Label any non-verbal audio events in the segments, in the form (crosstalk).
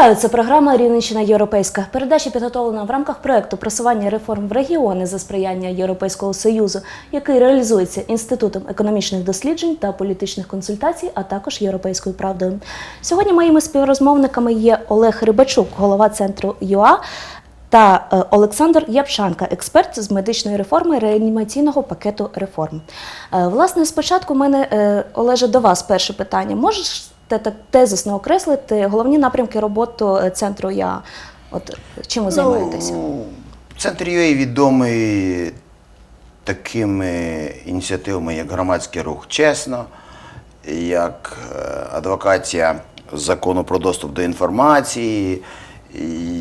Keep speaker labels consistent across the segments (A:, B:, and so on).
A: Вітаю, це програма Рівненщина Європейська. Передача підготовлена в рамках проекту просування реформ в регіони за сприяння Європейського союзу, який реалізується інститутом економічних досліджень та політичних консультацій, а також європейською правдою. Сьогодні моїми співрозмовниками є Олег Рибачук, голова центру ЮА. Та е, Олександр Япшанка, експерт з медичної реформи реанімаційного пакету реформ. Е, Власне, спочатку в мене е, Олеже до вас перше питання. Можеш те- тезисно окреслити головні напрямки роботи е, центру ЯА? От чим ви займаєтеся?
B: Ну, Центр UA відомий такими ініціативами, як громадський рух чесно, як е, адвокація закону про доступ до інформації,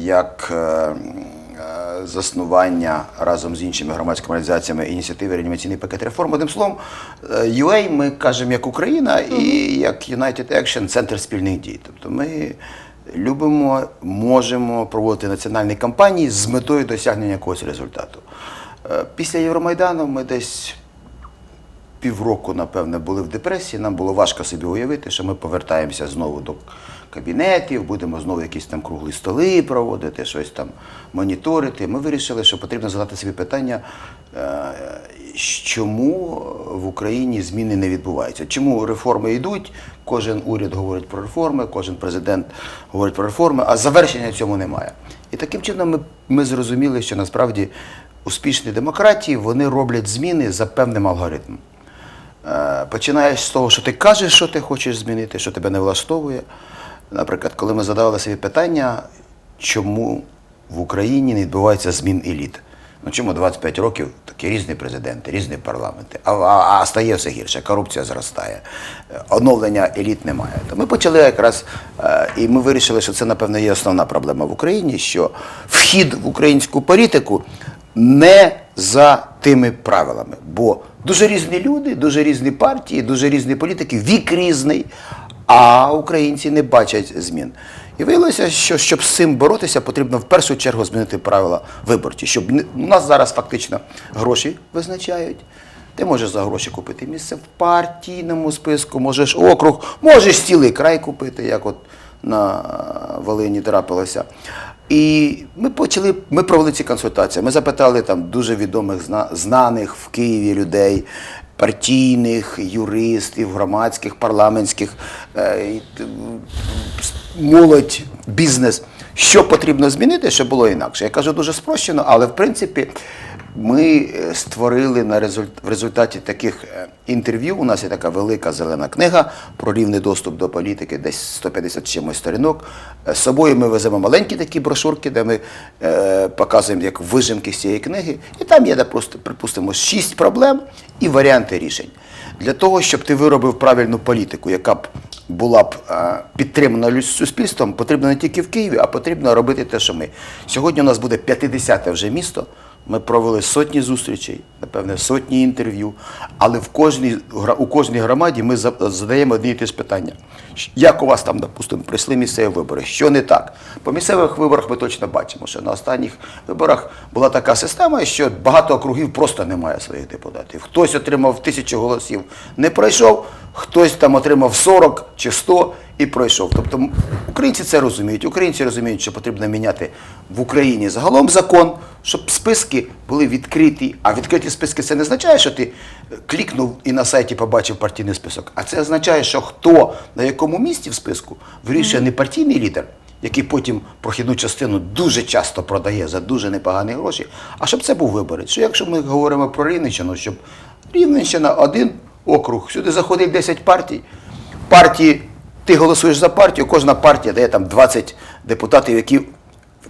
B: як е, заснування разом з іншими громадськими організаціями ініціативи реанімаційний пакет реформ. Одним словом, е, UA ми кажемо як Україна і як United Action центр спільних дій. Тобто ми любимо, можемо проводити національні кампанії з метою досягнення якогось результату. Е, Після Євромайдану ми десь півроку, напевне, були в депресії. Нам було важко собі уявити, що ми повертаємося знову до кабінетів, будемо знову якісь там круглі столи проводити, щось там моніторити. Ми вирішили, що потрібно задати собі питання, е, чому в Україні зміни не відбуваються? Чому реформи йдуть? Кожен уряд говорить про реформи, кожен президент говорить про реформи, а завершення цьому немає. І таким чином ми, ми зрозуміли, що насправді успішні демократії вони роблять зміни за певним алгоритмом. Е, Починаєш з того, що ти кажеш, що ти хочеш змінити, що тебе не влаштовує. Наприклад, коли ми задавали собі питання, чому в Україні не відбувається змін еліт. Ну чому 25 років такі різні президенти, різні парламенти, а, а, а стає все гірше, корупція зростає, е, оновлення еліт немає. То ми почали якраз, е, і ми вирішили, що це, напевно, є основна проблема в Україні, що вхід в українську політику не за тими правилами. Бо дуже різні люди, дуже різні партії, дуже різні політики, вік різний, а українці не бачать змін. І виявилося, що щоб з цим боротися, потрібно в першу чергу змінити правила виборчі, щоб не- у нас зараз фактично гроші визначають. Ти можеш за гроші купити місце в партійному списку, можеш округ, можеш цілий край купити, як от на Волині трапилося. І ми почали, ми провели ці консультації. Ми запитали там дуже відомих знаних в Києві людей, партійних, юристів, громадських, парламентських, е, молодь, бізнес. Що потрібно змінити, щоб було інакше? Я кажу дуже спрощено, але в принципі ми е, створили на результ... в результаті таких е, інтерв'ю. У нас є така велика зелена книга про рівний доступ до політики, десь 150 з чимось сторінок. Е, З собою ми веземо маленькі такі брошурки, де ми е, показуємо як вижимки з цієї книги. І там є, де просто, припустимо, шість проблем і варіанти рішень. Для того, щоб ти виробив правильну політику, яка б була б підтримана суспільством, потрібно не тільки в Києві, а потрібно робити те, що ми. Сьогодні у нас буде 50-те вже місто. Ми провели сотні зустрічей, напевне, сотні інтерв'ю. Але в кожній, у кожній громаді ми задаємо одні і ті ж питання. Як у вас там, допустимо, прийшли місцеві вибори? Що не так? По місцевих виборах ми точно бачимо, що на останніх виборах була така система, що багато округів просто немає своїх депутатів. Хтось отримав тисячу голосів, не пройшов, хтось там отримав 40 чи 100 і пройшов. Тобто українці це розуміють. Українці розуміють, що потрібно міняти в Україні загалом закон, щоб списки були відкриті. А відкриті списки це не означає, що ти е, клікнув і на сайті побачив партійний список. А це означає, що хто на якому місці в списку вирішує не партійний лідер, який потім прохідну частину дуже часто продає за дуже непогані гроші. А щоб це був виборець. Що якщо ми говоримо про Рівненщину, щоб Рівненщина один округ, сюди заходить 10 партій. Партії, ти голосуєш за партію, кожна партія дає там 20 депутатів, які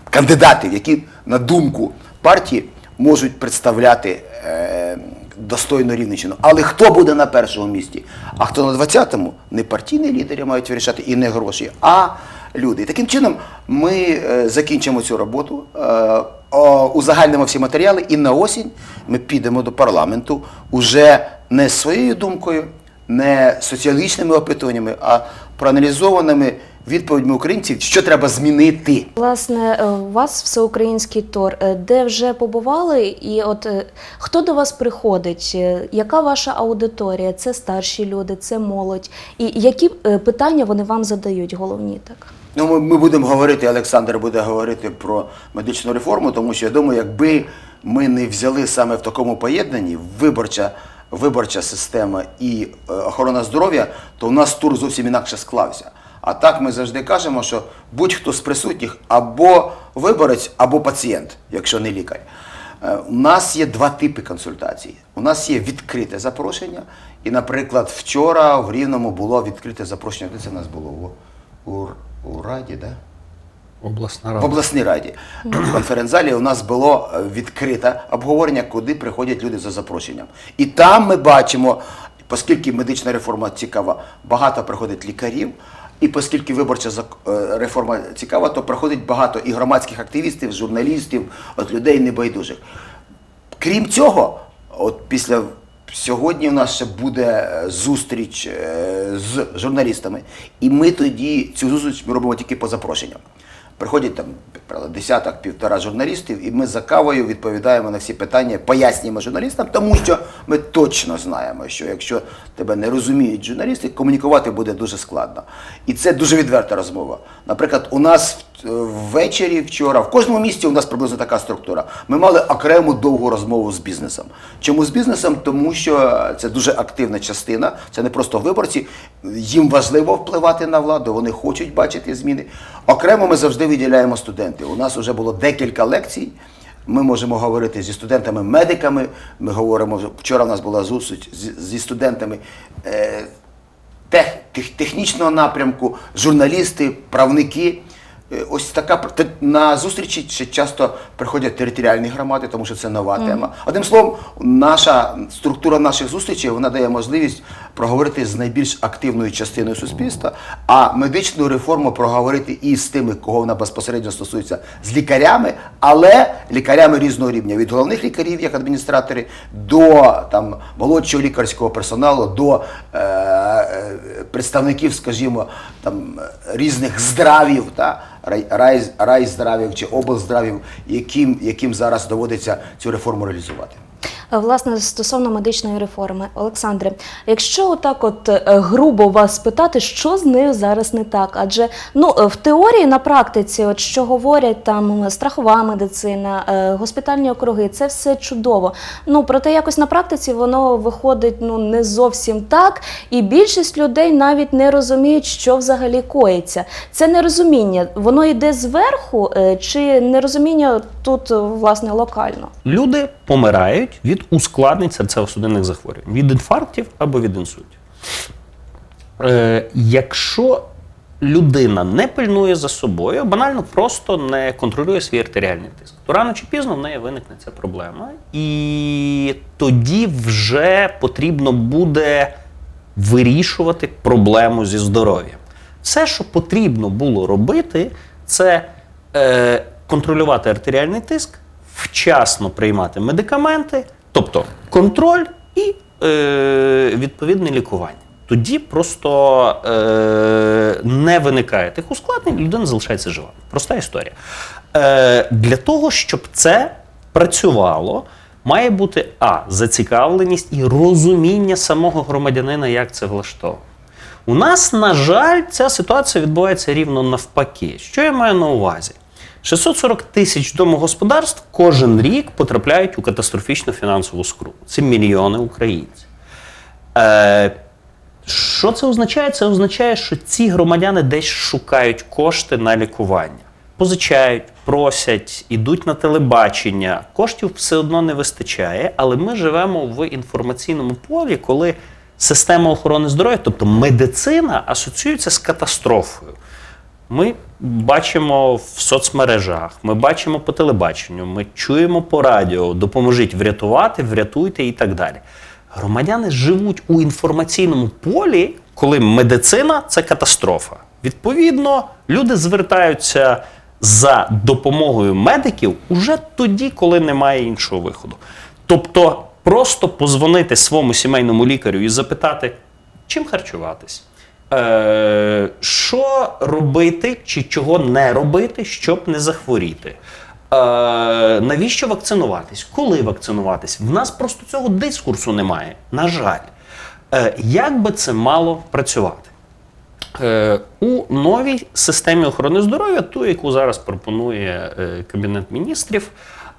B: кандидатів, які на думку партії можуть представляти е, достойну Рівненщину. Але хто буде на першому місці? А хто на 20-му? Не партійні лідери мають вирішати і не гроші, а люди. Таким чином ми е, закінчимо цю роботу, е, узагальнимо всі матеріали, і на осінь ми підемо до парламенту уже не з своєю думкою, не соціологічними опитуваннями, а проаналізованими відповідьми українців, що треба змінити.
A: Власне, е, у вас всеукраїнський тор, е, де вже побували, і от е, хто до вас приходить? Яка ваша аудиторія? Це старші люди, це молодь. І які питання вони вам задають? Головні так?
B: Ну, ми, ми будемо говорити, Олександр буде говорити про медичну реформу, тому що я думаю, якби ми не взяли саме в такому поєднанні виборча, виборча система і е, охорона здоров'я, то у нас тур зовсім інакше склався. А так ми завжди кажемо, що будь-хто з присутніх або виборець, або пацієнт, якщо не лікар. Е, У нас є два типи консультацій. У нас є відкрите запрошення, і, наприклад, вчора в Рівному було відкрите запрошення. Де це в нас було? У, у, у Раді, да?
C: Обласна
B: В обласній раді. В конференц-залі у нас було е, відкрите обговорення, куди приходять люди за запрошенням. І там ми бачимо, оскільки медична реформа цікава, багато приходить лікарів. І оскільки виборча е, реформа цікава, то приходить багато і громадських активістів, журналістів, от людей небайдужих. Крім цього, от після сьогодні у нас ще буде е, зустріч з журналістами, і ми тоді цю зустріч ми робимо тільки по запрошенням. Приходять там десяток, півтора журналістів, і ми за кавою відповідаємо на всі питання, пояснюємо журналістам, тому що ми точно знаємо, що якщо тебе не розуміють журналісти, комунікувати буде дуже складно. І це дуже відверта розмова. Наприклад, у нас в- ввечері вчора, в кожному місті у нас приблизно така структура. Ми мали окрему довгу розмову з бізнесом. Чому з бізнесом? Тому що це дуже активна частина, це не просто виборці. Їм важливо впливати на владу, вони хочуть бачити зміни. Окремо ми завжди виділяємо студентів. У нас вже було декілька лекцій. Ми можемо говорити зі студентами-медиками. Ми говоримо вчора. У нас була зустріч зі, студентами. Е, тех, тех- технічного напрямку, журналісти, правники. Е, Ось така на зустрічі ще часто приходять територіальні громади, тому що це нова тема. Одним словом, наша структура наших зустрічей вона дає можливість проговорити з найбільш активною частиною суспільства, а медичну реформу проговорити і з тими, кого вона безпосередньо стосується, з лікарями, але лікарями різного рівня від головних лікарів, як адміністратори, до там молодшого лікарського персоналу, до е, е, представників, скажімо, там різних здравів, та рай, рай, райздравів чи облздравів, яким, яким зараз доводиться цю реформу реалізувати.
A: Е, Власне, стосовно медичної реформи, Олександре, якщо отак от е, грубо вас питати, що з нею зараз не так? Адже ну е, в теорії на практиці, от що говорять там страхова медицина, госпітальні округи, це все чудово. Ну проте якось на практиці воно виходить ну не зовсім так, і більшість людей навіть не розуміють, що взагалі коїться. Це нерозуміння, воно йде зверху, чи нерозуміння тут власне локально?
C: Люди помирають від ускладнень серцево-судинних захворювань, від інфарктів або від інсультів. Е, якщо людина не пильнує за собою, банально просто не контролює свій артеріальний тиск, то рано чи пізно в неї виникне ця проблема. І тоді вже потрібно буде вирішувати проблему зі здоров'ям. Все, що потрібно було робити, це е, контролювати артеріальний тиск, вчасно приймати медикаменти, тобто контроль і е, відповідне лікування. Тоді просто е, не виникає тих ускладнень, людина залишається жива. Проста історія. Е, для того, щоб це працювало, має бути а. зацікавленість і розуміння самого громадянина, як це влаштовано. У нас, на жаль, ця ситуація відбувається рівно навпаки. Що я маю на увазі? 640 тисяч домогосподарств кожен рік потрапляють у катастрофічну фінансову скруту. Це мільйони українців. Е, що це означає? Це означає, що ці громадяни десь шукають кошти на лікування. Позичають, просять, ідуть на телебачення. Коштів все одно не вистачає, але ми живемо в інформаційному полі, коли система охорони здоров'я, тобто медицина, асоціюється з катастрофою. Ми бачимо в соцмережах, ми бачимо по телебаченню, ми чуємо по радіо, допоможіть врятувати, врятуйте і так далі. Громадяни живуть у інформаційному полі, коли медицина це катастрофа. Відповідно, люди звертаються за допомогою медиків уже тоді, коли немає іншого виходу. Тобто, просто позвонити своєму сімейному лікарю і запитати, чим харчуватись. Е, що робити чи чого не робити, щоб не захворіти? Е, навіщо вакцинуватись? Коли вакцинуватись? В нас просто цього дискурсу немає. На жаль, е, як би це мало працювати? Е, У новій системі охорони здоров'я, ту, яку зараз пропонує е, Кабінет міністрів,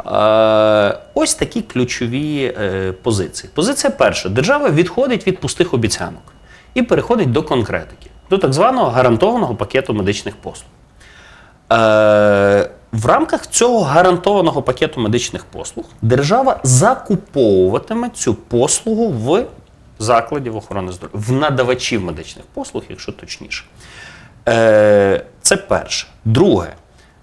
C: е, ось такі ключові е, позиції. Позиція перша: держава відходить від пустих обіцянок і переходить до конкретики, до так званого гарантованого пакету медичних послуг. Е, в рамках цього гарантованого пакету медичних послуг держава закуповуватиме цю послугу в закладів охорони здоров'я, в надавачів медичних послуг, якщо точніше. Е, це перше. Друге,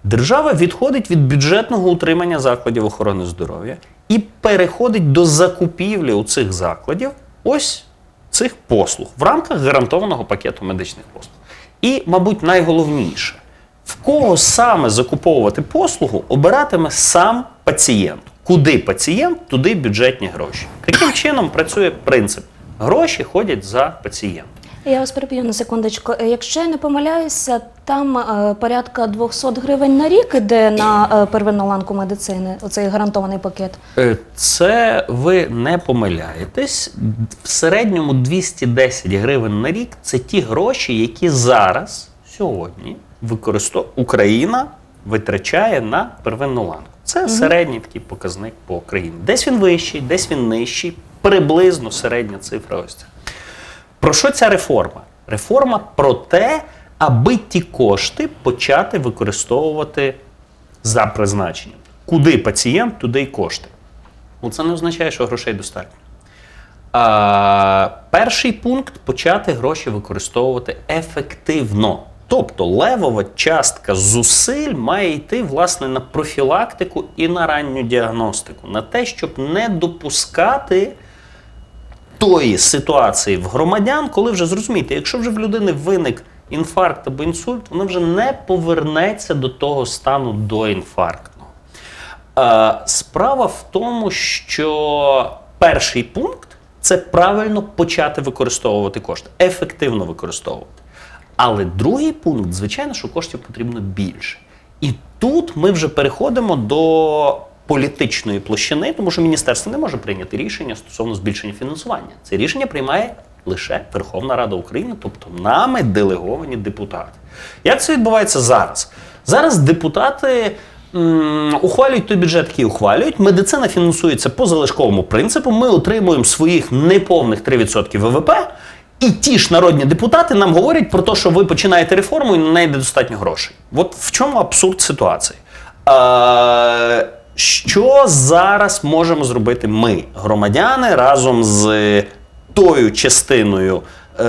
C: держава відходить від бюджетного утримання закладів охорони здоров'я і переходить до закупівлі у цих закладів ось цих послуг в рамках гарантованого пакету медичних послуг. І, мабуть, найголовніше, в кого саме закуповувати послугу, обиратиме сам пацієнт. Куди пацієнт, туди бюджетні гроші. Таким чином працює принцип: гроші ходять за пацієнтом.
A: Я вас переб'ю на секундочку. Е, Якщо я не помиляюся, там е, порядка 200 гривень на рік іде на е, первинну ланку медицини, оцей гарантований пакет.
C: Е, Це ви не помиляєтесь. В середньому 210 гривень на рік це ті гроші, які зараз, сьогодні, використовує Україна витрачає на первинну ланку. Це середній такий показник по Україні. Десь він вищий, десь він нижчий, приблизно середня цифра ось ця. Про що ця реформа? Реформа про те, аби ті кошти почати використовувати за призначенням. Куди пацієнт, туди й кошти. Ну, це не означає, що грошей достатньо. А, перший пункт почати гроші використовувати ефективно. Тобто левова частка зусиль має йти власне на профілактику і на ранню діагностику, на те, щоб не допускати тої ситуації в громадян, коли вже зрозумієте, якщо вже в людини виник інфаркт або інсульт, вона вже не повернеться до того стану доінфарктного. Е, Справа в тому, що перший пункт це правильно почати використовувати кошти, ефективно використовувати. Але другий пункт, звичайно, що коштів потрібно більше. І тут ми вже переходимо до політичної площини, тому що міністерство не може прийняти рішення стосовно збільшення фінансування. Це рішення приймає лише Верховна Рада України, тобто нами делеговані депутати. Як це відбувається зараз? Зараз депутати ухвалюють той бюджет, який ухвалюють. Медицина фінансується по залишковому принципу. Ми отримуємо своїх неповних 3% ВВП. І ті ж народні депутати нам говорять про те, що ви починаєте реформу і на неї недостатньо грошей. От в чому абсурд ситуації? Е, що зараз можемо зробити ми, громадяни, разом з тою частиною, е,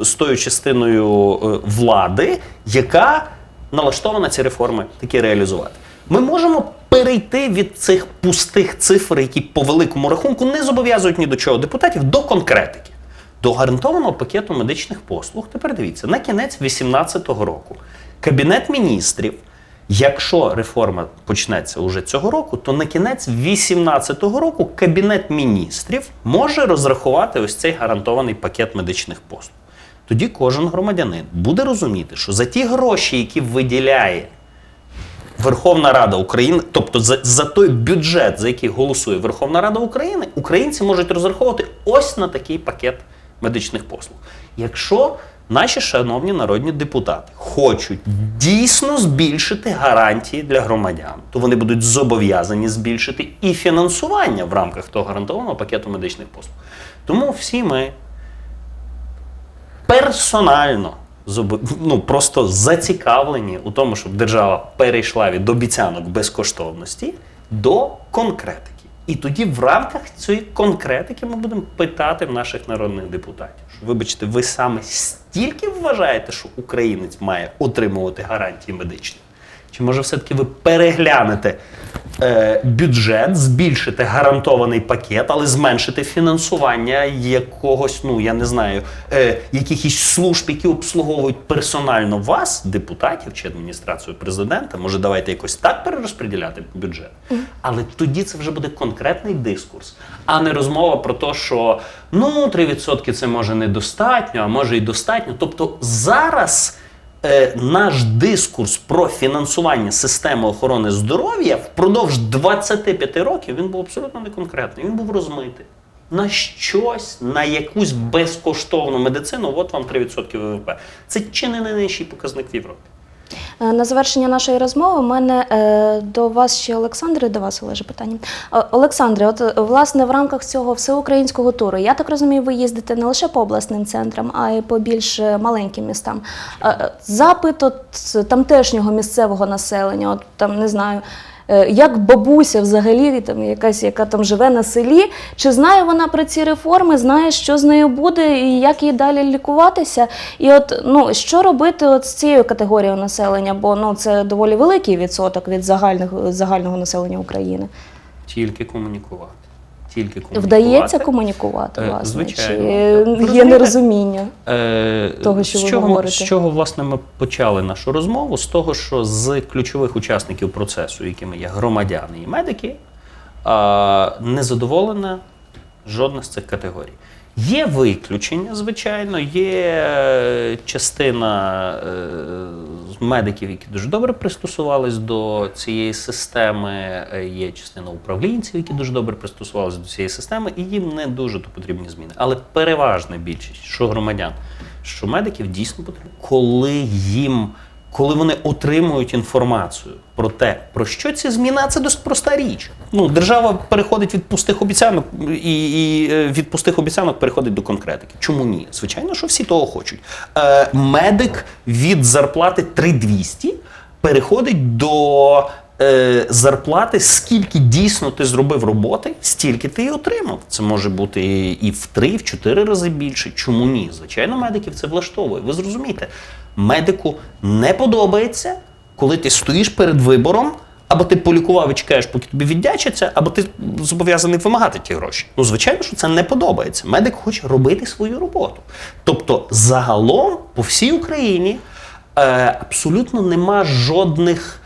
C: з тою частиною е, влади, яка налаштована ці реформи таки реалізувати? Ми можемо перейти від цих пустих цифр, які по великому рахунку не зобов'язують ні до чого депутатів, до конкретики. До гарантованого пакету медичних послуг, тепер дивіться, на кінець 2018 року Кабінет міністрів, якщо реформа почнеться уже цього року, то на кінець 2018 року Кабінет міністрів може розрахувати ось цей гарантований пакет медичних послуг. Тоді кожен громадянин буде розуміти, що за ті гроші, які виділяє Верховна Рада України, тобто за, за той бюджет, за який голосує Верховна Рада України, українці можуть розраховувати ось на такий пакет медичних послуг. Якщо наші шановні народні депутати хочуть дійсно збільшити гарантії для громадян, то вони будуть зобов'язані збільшити і фінансування в рамках того гарантованого пакету медичних послуг. Тому всі ми персонально ну, просто зацікавлені у тому, щоб держава перейшла від обіцянок безкоштовності до конкретики. І тоді в рамках цієї конкретики ми будемо питати в наших народних депутатів. Що, вибачте, ви саме стільки вважаєте, що українець має отримувати гарантії медичні? Чи може все-таки ви переглянете е, бюджет, збільшите гарантований пакет, але зменшите фінансування якогось, ну я не знаю, е, якихось служб, які обслуговують персонально вас, депутатів чи адміністрацію президента? Може, давайте якось так перерозподіляти бюджет? Але тоді це вже буде конкретний дискурс, а не розмова про те, що ну 3% це може недостатньо, а може і достатньо. Тобто зараз е, наш дискурс про фінансування системи охорони здоров'я впродовж 25 років він був абсолютно неконкретний, він був розмитий. на щось, на якусь безкоштовну медицину, от вам 3% ВВП. Це чи не найнижчий показник в Європі?
A: Е, На завершення нашої розмови у мене е, до вас ще Олександре, до вас Олеже питання. Олександре, от власне в рамках цього всеукраїнського туру, я так розумію, ви їздите не лише по обласним центрам, а й по більш е, маленьким містам. Запит от тамтешнього місцевого населення, от там не знаю. Е, Як бабуся взагалі, там якась, яка там живе на селі, чи знає вона про ці реформи, знає, що з нею буде і як їй далі лікуватися? І от ну що робити от з цією категорією населення? Бо ну це доволі великий відсоток від загального загального населення України.
C: Тільки комунікувати. Тільки комунікувати.
A: Вдається комунікувати,
C: Е,
A: власне,
C: звичайно.
A: чи так. є нерозуміння?
C: Е,
A: того, що
C: з
A: ви
C: чого,
A: говорите.
C: З чого, власне, ми почали нашу розмову? З того, що з ключових учасників процесу, якими є громадяни і медики, не задоволена жодна з цих категорій. Є виключення, звичайно, є е, частина е, медиків, які дуже добре пристосувались до цієї системи, е, є частина управлінців, які дуже добре пристосувалися до цієї системи, і їм не дуже то потрібні зміни. Але переважна більшість, що громадян, що медиків дійсно потрібно, коли їм. Коли вони отримують інформацію про те, про що ці зміни, а це досить проста річ. Ну, держава переходить від пустих обіцянок і, і е, від пустих обіцянок переходить до конкретики. Чому ні? Звичайно, що всі того хочуть. Е, медик від зарплати 3200 переходить до е, зарплати, скільки дійсно ти зробив роботи, стільки ти і отримав. Це може бути і в три, і в чотири рази більше. Чому ні? Звичайно, медиків це влаштовує. Ви зрозумієте, медику не подобається, коли ти стоїш перед вибором. Або ти полікував і чекаєш, поки тобі віддячаться, або ти зобов'язаний вимагати ті гроші. Ну, звичайно, що це не подобається. Медик хоче робити свою роботу. Тобто, загалом по всій Україні е, абсолютно нема жодних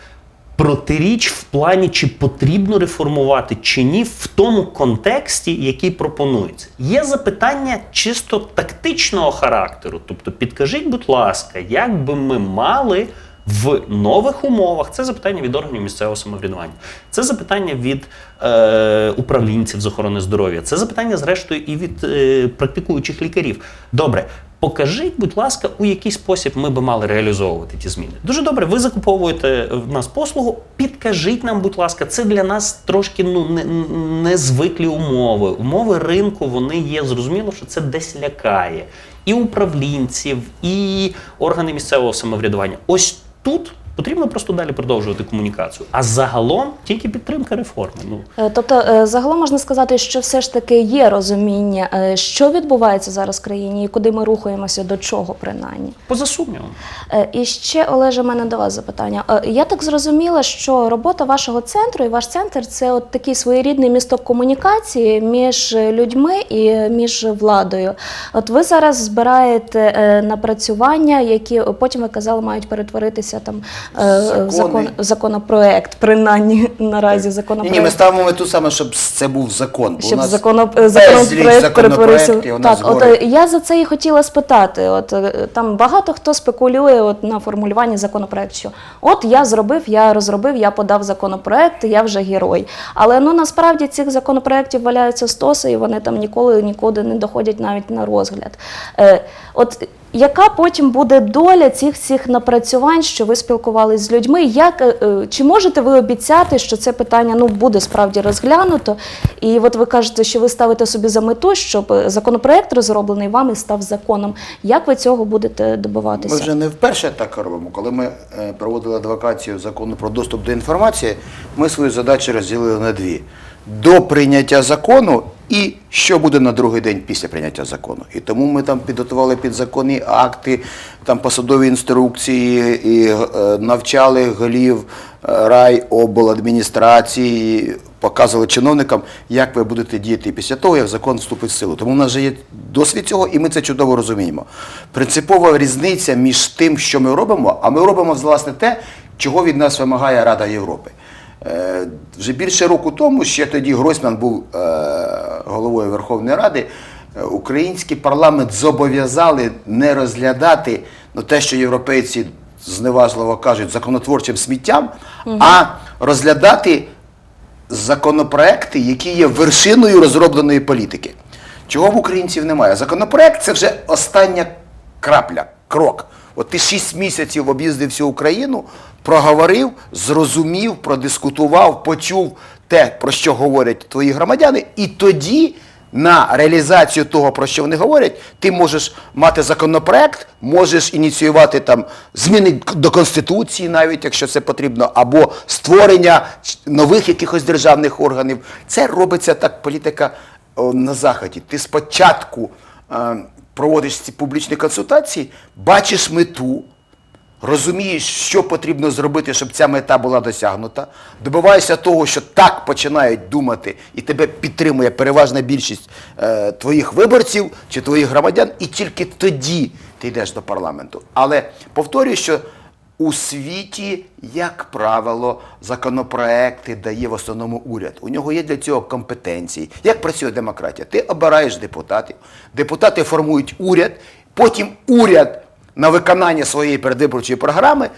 C: протиріч в плані, чи потрібно реформувати чи ні, в тому контексті, який пропонується. Є запитання чисто тактичного характеру. Тобто, підкажіть, будь ласка, як би ми мали. В нових умовах це запитання від органів місцевого самоврядування, це запитання від е, управлінців з охорони здоров'я, це запитання, зрештою, і від е, практикуючих лікарів. Добре, покажіть, будь ласка, у який спосіб ми би мали реалізовувати ті зміни. Дуже добре, ви закуповуєте в нас послугу. Підкажіть нам, будь ласка, це для нас трошки ну не, не звиклі умови. Умови ринку вони є. Зрозуміло, що це десь лякає і управлінців, і органи місцевого самоврядування. Ось тут потрібно просто далі продовжувати комунікацію. А загалом тільки підтримка реформи. Ну
A: Е, Тобто, е, загалом можна сказати, що все ж таки є розуміння, е, що відбувається зараз в країні і куди ми рухаємося, до чого принаймні.
C: поза сумнівом.
A: І ще, Олеже, в мене до вас запитання. Я так зрозуміла, що робота вашого центру і ваш центр це от такий своєрідний місток комунікації між людьми і між владою. От ви зараз збираєте напрацювання, які потім ви казали, мають перетворитися там
B: Закони.
A: закон, законопроект, принаймні (laughs) наразі
B: Ні,
A: законопроект.
B: ні, ми ставимо мету саме, щоб це був закон. Бо у нас
A: законоп... законопроект перетворився. Так, от е, я за це і хотіла спитати. От е, там багато хто спекулює от на формулюванні законопроекту, що от я зробив, я розробив, я подав законопроект, я вже герой. Але ну насправді цих законопроектів валяються стоси, і вони там ніколи нікуди не доходять навіть на розгляд. Е, от яка потім буде доля цих всіх напрацювань, що ви спілкувалися з людьми? Як е, е, чи можете ви обіцяти, що це питання ну буде справді розглянуто? І от ви кажете, що ви ставите собі за мету, щоб е, законопроект розроблений вами став законом. Як ви цього будете добиватися?
B: Ми вже не вперше так робимо. Коли ми проводили адвокацію закону про доступ до інформації, ми свою задачу розділили на дві: до прийняття закону і що буде на другий день після прийняття закону. І тому ми там підготували підзаконні акти, там посадові інструкції, і е, навчали голів е, райобладміністрації, показували чиновникам, як ви будете діяти після того, як закон вступить в силу. Тому в нас вже є досвід цього, і ми це чудово розуміємо. Принципова різниця між тим, що ми робимо, а ми робимо власне те, чого від нас вимагає Рада Європи. Е, Вже більше року тому, ще тоді Гройсман був е, головою Верховної Ради. е, Український парламент зобов'язали не розглядати ну, те, що європейці зневажливо кажуть, законотворчим сміттям, а розглядати законопроекти, які є вершиною розробленої політики. Чого в українців немає? Законопроект це вже остання крапля, крок. От ти шість місяців об'їздив всю Україну, проговорив, зрозумів, продискутував, почув те, про що говорять твої громадяни, і тоді на реалізацію того, про що вони говорять, ти можеш мати законопроект, можеш ініціювати там зміни до Конституції, навіть якщо це потрібно, або створення нових якихось державних органів. Це робиться так політика на заході. Ти спочатку е, проводиш ці публічні консультації, бачиш мету, розумієш, що потрібно зробити, щоб ця мета була досягнута, добиваєшся того, що так починають думати, і тебе підтримує переважна більшість е, твоїх виборців чи твоїх громадян, і тільки тоді ти йдеш до парламенту. Але повторюю, що у світі, як правило, законопроекти дає в основному уряд. У нього є для цього компетенції. Як працює демократія? Ти обираєш депутатів, депутати формують уряд, потім уряд на виконання своєї передвиборчої програми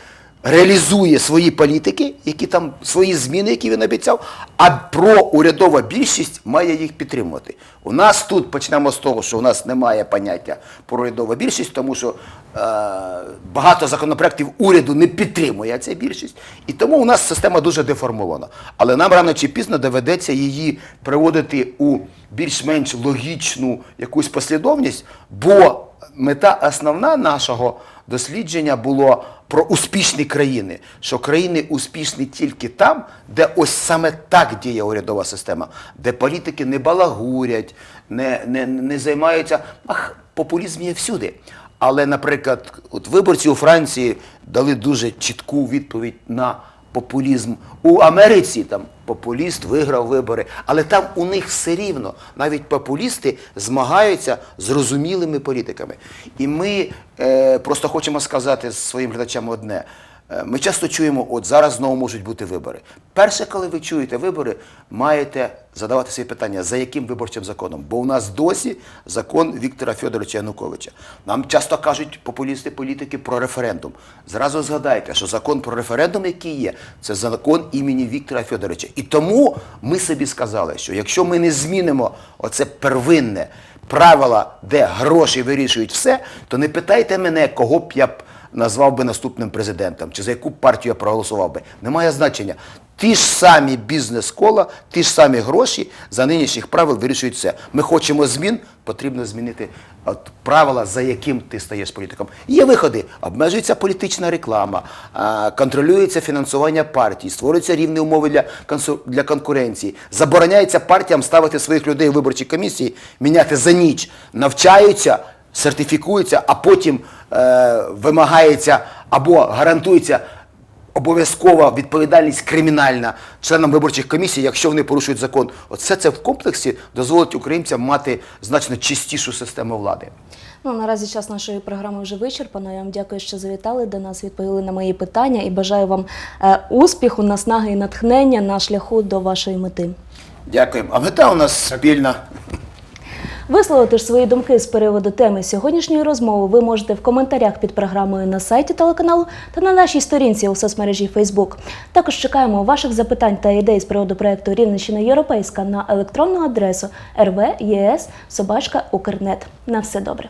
B: реалізує свої політики, які там свої зміни, які він обіцяв, а проурядова більшість має їх підтримувати. У нас тут почнемо з того, що у нас немає поняття проурядова більшість, тому що е, багато законопроєктів уряду не підтримує ця більшість, і тому у нас система дуже деформована. Але нам рано чи пізно доведеться її приводити у більш-менш логічну якусь послідовність, бо мета основна нашого дослідження було про успішні країни, що країни успішні тільки там, де ось саме так діє урядова система, де політики не балагурять, не, не, не займаються. Ах, популізм є всюди. Але, наприклад, от виборці у Франції дали дуже чітку відповідь на популізм. У Америці там популіст виграв вибори, але там у них все рівно. Навіть популісти змагаються з розумілими політиками. І ми е, просто хочемо сказати своїм глядачам одне. Е, Ми часто чуємо, от зараз знову можуть бути вибори. Перше, коли ви чуєте вибори, маєте задавати собі питання, за яким виборчим законом. Бо у нас досі закон Віктора Федоровича Януковича. Нам часто кажуть популісти, політики про референдум. Зразу згадайте, що закон про референдум, який є, це закон імені Віктора Федоровича. І тому ми собі сказали, що якщо ми не змінимо оце первинне правила, де гроші вирішують все, то не питайте мене, кого б я б назвав би наступним президентом, чи за яку партію я проголосував би. Немає значення. Ті ж самі бізнес-кола, ті ж самі гроші за нинішніх правил вирішують все. Ми хочемо змін, потрібно змінити от, правила, за яким ти стаєш політиком. Є виходи, обмежується політична реклама, контролюється фінансування партій, створюються рівні умови для, для конкуренції, забороняється партіям ставити своїх людей в виборчі комісії, міняти за ніч, навчаються, сертифікуються, а потім е, вимагається або гарантується обов'язкова відповідальність кримінальна членам виборчих комісій, якщо вони порушують закон. Оце це в комплексі дозволить українцям мати значно чистішу систему влади.
A: Ну, наразі час нашої програми вже вичерпано. Я вам дякую, що завітали до нас, відповіли на мої питання і бажаю вам е, успіху, наснаги і натхнення на шляху до вашої мети.
B: Дякуємо. А мета у нас спільна.
A: Висловити ж свої думки з приводу теми сьогоднішньої розмови ви можете в коментарях під програмою на сайті телеканалу та на нашій сторінці у соцмережі Facebook. Також чекаємо ваших запитань та ідей з приводу проекту Рівненщина Європейська на електронну адресу rv.es.ukr.net. На все добре.